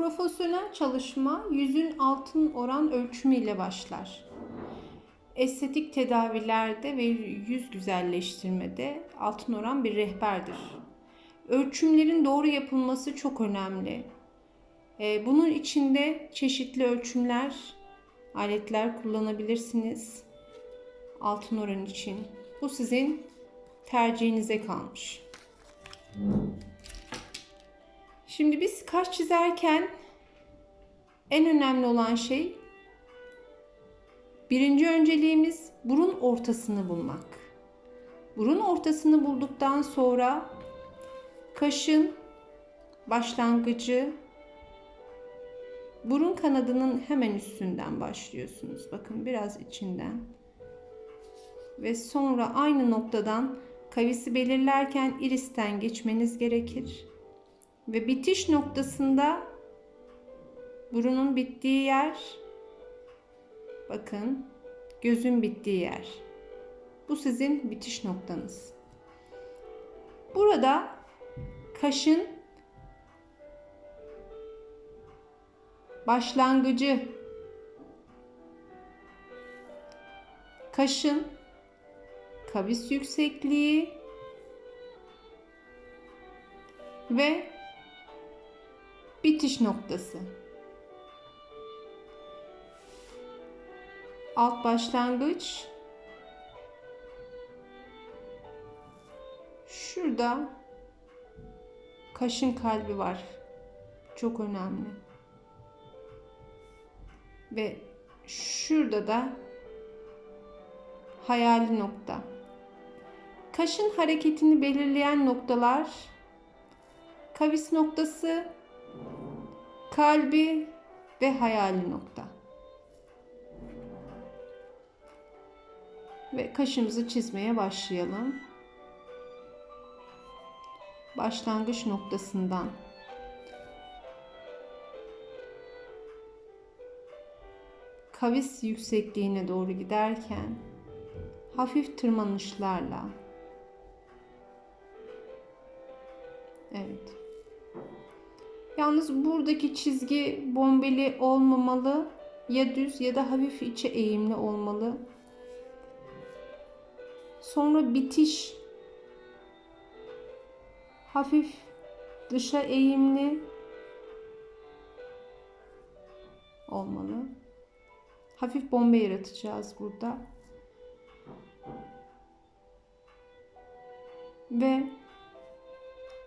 Profesyonel çalışma yüzün altın oran ölçümü ile başlar. Estetik tedavilerde ve yüz güzelleştirmede altın oran bir rehberdir. Ölçümlerin doğru yapılması çok önemli. Ee, Bunun içinde çeşitli ölçümler, aletler kullanabilirsiniz. Altın oran için. Bu sizin tercihinize kalmış. Şimdi biz kaş çizerken en önemli olan şey birinci önceliğimiz burun ortasını bulmak. Burun ortasını bulduktan sonra kaşın başlangıcı burun kanadının hemen üstünden başlıyorsunuz. Bakın biraz içinden. Ve sonra aynı noktadan kavisi belirlerken iristen geçmeniz gerekir. Ve bitiş noktasında burunun bittiği yer bakın gözün bittiği yer. Bu sizin bitiş noktanız. Burada kaşın başlangıcı kaşın kavis yüksekliği ve bitiş noktası. Alt başlangıç şurada kaşın kalbi var. Çok önemli. Ve şurada da hayali nokta. Kaşın hareketini belirleyen noktalar kavis noktası, kalbi ve hayali nokta. Ve kaşımızı çizmeye başlayalım. Başlangıç noktasından kavis yüksekliğine doğru giderken hafif tırmanışlarla Evet. Yalnız buradaki çizgi bombeli olmamalı. Ya düz ya da hafif içe eğimli olmalı. Sonra bitiş hafif dışa eğimli olmalı. Hafif bombe yaratacağız burada. Ve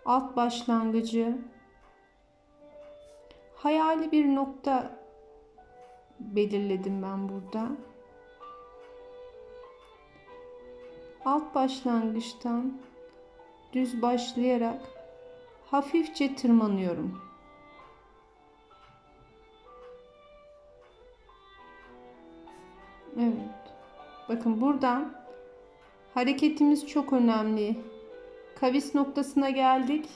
alt başlangıcı hayali bir nokta belirledim ben burada. Alt başlangıçtan düz başlayarak hafifçe tırmanıyorum. Evet. Bakın buradan hareketimiz çok önemli. Kavis noktasına geldik.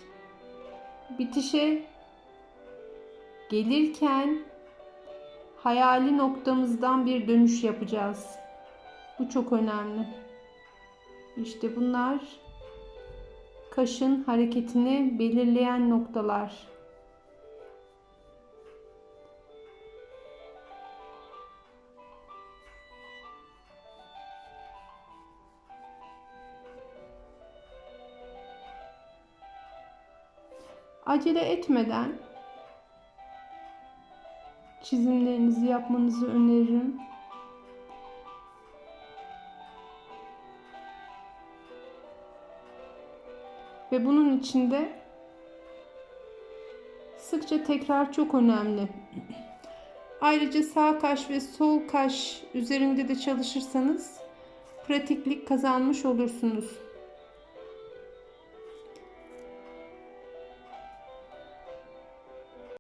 Bitişe gelirken hayali noktamızdan bir dönüş yapacağız. Bu çok önemli. İşte bunlar kaşın hareketini belirleyen noktalar. Acele etmeden çizimlerinizi yapmanızı öneririm. Ve bunun içinde sıkça tekrar çok önemli. Ayrıca sağ kaş ve sol kaş üzerinde de çalışırsanız pratiklik kazanmış olursunuz.